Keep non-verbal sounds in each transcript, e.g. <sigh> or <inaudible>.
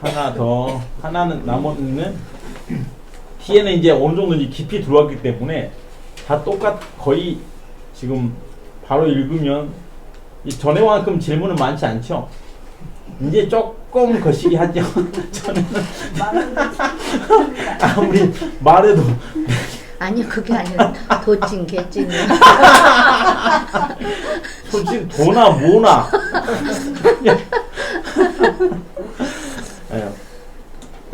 하나 더 하나는 나머지는 T에는 이제 어느 정도 이제 깊이 들어왔기 때문에 다 똑같 거의 지금 바로 읽으면 이 전에만큼 질문은 많지 않죠. 이제 조금 거시기 하죠. <laughs> 저는 아무리 말해도 아니요 그게 아니라 도찐 개찐이요. 솔직히 도나 뭐나 <laughs> 예.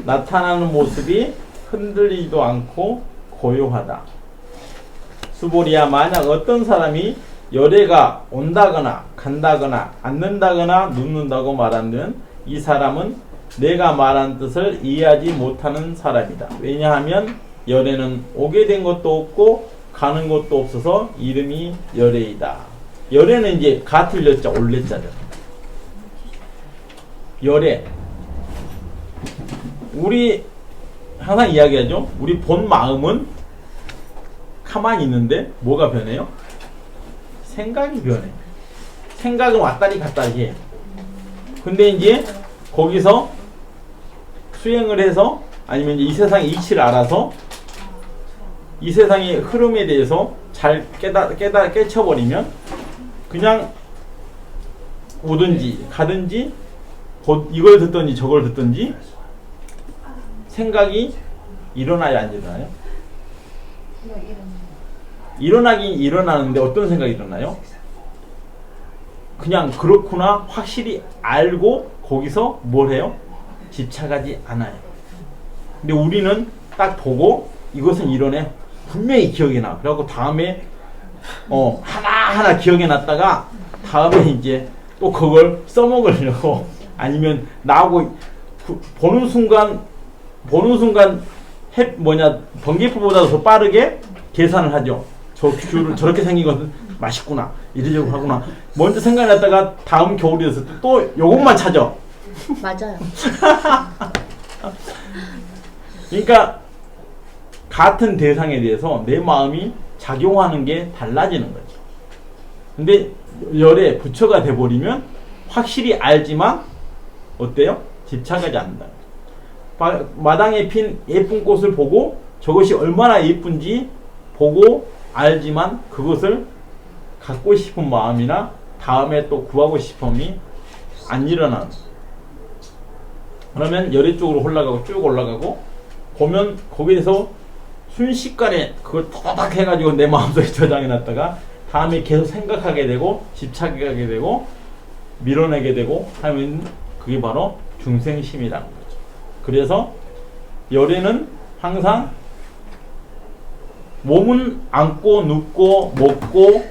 나타나는 모습이 흔들리지도 않고 고요하다. 수보리야 만약 어떤 사람이 열애가 온다거나 간다거나 앉는다거나 눕는다고 말하면 이 사람은 내가 말한 뜻을 이해하지 못하는 사람이다. 왜냐하면 열애는 오게 된 것도 없고 가는 것도 없어서 이름이 열애이다. 열애는 이제 가 틀렸자 올레자죠. 열애. 우리 항상 이야기하죠. 우리 본 마음은 가만히 있는데 뭐가 변해요? 생각이 변해. 생각은 왔다리 갔다리 해. 근데 이제 거기서 수행을 해서 아니면 이 세상의 이치를 알아서 이 세상의 흐름에 대해서 잘 깨다 깨다 깨쳐버리면 그냥 오든지 가든지 곧 이걸 듣든지 저걸 듣든지 생각이 일어나야 안 일어나요? 일어나긴 일어나는데 어떤 생각이 일어나요? 그냥 그렇구나 확실히 알고 거기서 뭘 해요? 집착하지 않아요. 근데 우리는 딱 보고 이것은 이러네 분명히 기억이 나. 그래갖고 다음에 어 하나 하나 기억해 놨다가 다음에 이제 또 그걸 써먹으려고 <laughs> 아니면 나하고 그- 보는 순간 보는 순간 해 뭐냐 번개포보다 더 빠르게 계산을 하죠. 저 귤을 저렇게 생긴 것은 맛있구나 이러려고 하구나. 먼저 생각났다가 다음 겨울이 됐을 때 또 요것만 찾아. 맞아요. 그러니까 같은 대상에 대해서 내 마음이 작용하는 게 달라지는 거죠. 근데 열에 부처가 돼버리면 확실히 알지만 어때요? 집착하지 않는다. 바- 마당에 핀 예쁜 꽃을 보고 저것이 얼마나 예쁜지 보고 알지만 그것을 갖고 싶은 마음이나 다음에 또 구하고 싶음이 안 일어나는 그러면 열애 쪽으로 올라가고 쭉 올라가고 보면 거기에서 순식간에 그걸 토닥 해가지고 내 마음속에 <laughs> 저장해 놨다가 다음에 계속 생각하게 되고 집착하게 되고 밀어내게 되고 하면 그게 바로 중생심이라는 거죠. 그래서 열애는 항상 몸은 앉고 눕고 먹고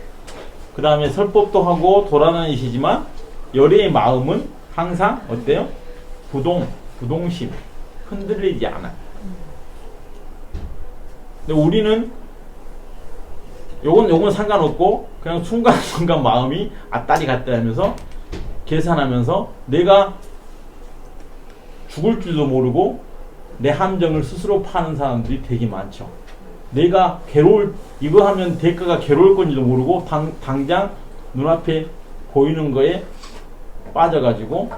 그 다음에 설법도 하고 돌아다니시지만 열애의 마음은 항상 어때요? 부동, 부동심, 흔들리지 않아요. 근데 우리는 요건 요건 상관없고 그냥 순간순간 마음이 아따리 갔다 하면서 계산하면서 내가 죽을 줄도 모르고 내 함정을 스스로 파는 사람들이 되게 많죠. 내가 괴로울 이거 하면 대가가 괴로울 건지도 모르고 당, 당장 눈앞에 보이는 거에 빠져가지고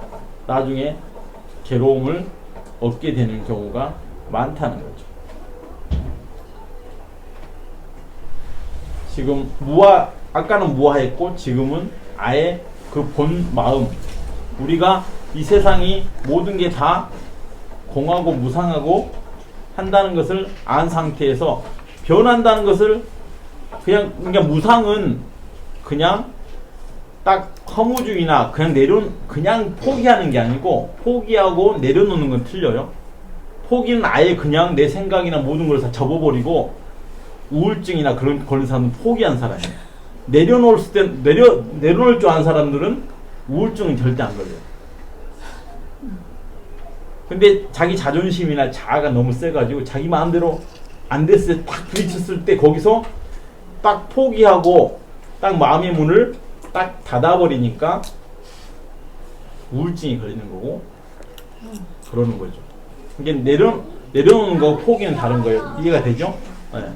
나중에 괴로움을 얻게 되는 경우가 많다는 거죠. 지금 무화 아까는 무화했고 지금은 아예 그 본 마음 우리가 이 세상이 모든 게 다 공하고 무상하고 한다는 것을 안 상태에서 변한다는 것을 그냥 그러니까 무상은 그냥 딱 허무주의나 그냥 내려 그냥 포기하는 게 아니고 포기하고 내려놓는 건 틀려요. 포기는 아예 그냥 내 생각이나 모든 걸 다 접어버리고 우울증이나 그런 걸린 사람은 포기한 사람이에요. 내려놓을 때 내려 내려놓을 줄 아는 사람들은 우울증은 절대 안 걸려요. 근데 자기 자존심이나 자아가 너무 세가지고 자기 마음대로 안 됐을 때딱 부딪혔을 때 거기서 딱 포기하고 딱 마음의 문을 딱 닫아버리니까 우울증이 걸리는 거고 그러는 거죠. 이게 내려 내려놓는 거 포기는 다른 거예요. 이해가 되죠? 네.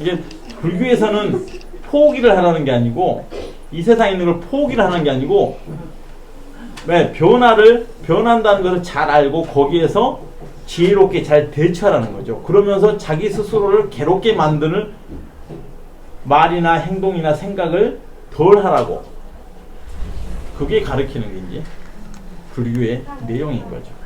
이게 불교에서는 포기를 하라는 게 아니고 이 세상에 있는 걸 포기를 하는 게 아니고 왜 변화를 변한다는 것을 잘 알고 거기에서 지혜롭게 잘 대처하라는 거죠. 그러면서 자기 스스로를 괴롭게 만드는 말이나 행동이나 생각을 덜 하라고. 그게 가르치는 게 이제 불교의 내용인 거죠.